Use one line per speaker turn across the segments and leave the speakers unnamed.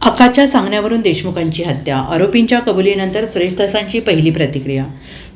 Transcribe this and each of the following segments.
अकाच्या सांगण्यावरून देशमुखांची हत्या आरोपींच्या कबुलीनंतर सुरेश दासांची पहिली प्रतिक्रिया.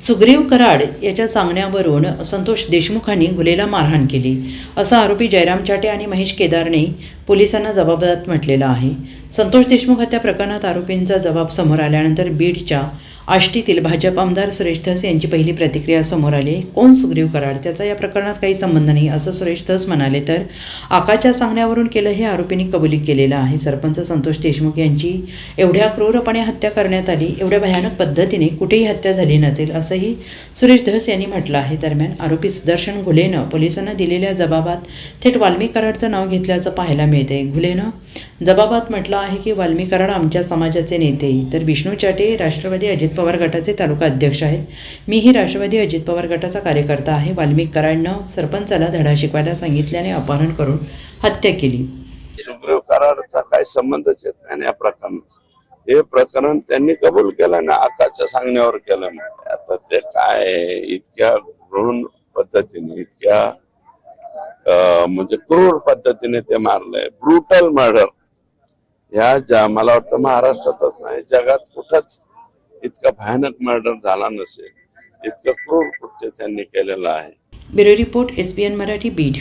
सुग्रीव कराड याच्या सांगण्यावरून संतोष देशमुखांनी गुलेला मारहाण केली असं आरोपी जयराम चाटे आणि महेश केदारने पोलिसांना जबाबदार म्हटलेलं आहे. संतोष देशमुख हत्या प्रकरणात आरोपींचा जबाब समोर आल्यानंतर बीडच्या आष्टीतील भाजप आमदार सुरेश धस यांची पहिली प्रतिक्रिया समोर आली. कोण सुग्रीव कराड? त्याचा या प्रकरणात काही संबंध नाही असं सुरेश धस म्हणाले. तर आकाच्या सांगण्यावरून केलं हे आरोपींनी कबुली केलेलं आहे. सरपंच संतोष देशमुख यांची एवढ्या क्रूरपणे हत्या करण्यात आली एवढ्या भयानक पद्धतीने कुठेही हत्या झाली नसेल असंही सुरेश धस यांनी म्हटलं आहे. दरम्यान आरोपी सुदर्शन घुलेनं पोलिसांना दिलेल्या जबाबात थेट वाल्मी कराडचं नाव घेतल्याचं पाहायला मिळते. घुलेनं जबाबात म्हटलं आहे की वाल्मी कराड आमच्या समाजाचे नेते. तर विष्णू चाटे राष्ट्रवादी अजित पवार गटाचे तालुका अध्यक्ष आहेत. मीही राष्ट्रवादी अजित पवार गटाचा कार्यकर्ता आहे. वाल्मिक कराडनं सरपंचाला धडा शिकवायला सांगितल्याने अपहरण करून हत्या केली.
सुग्रीव करारचा काय संबंधच येत नाही या प्रकरणात हे प्रकरण त्यांनी कबूल केलं ना आताच्या सांगण्यावर केलं ना. आता ते काय इतक्या ऋण पद्धतीने इतक्या अं, म्हणजे क्रूर पद्धतीने ते मारलंय. Brutal murder. ह्या ज्या मला वाटतं महाराष्ट्रातच नाही जगात कुठंच इतका भयानक मर्डर झाला नसेल इतकं क्रूर कृत्य त्यांनी केलेलं आहे.
Bureau report S B N Marathi Beed.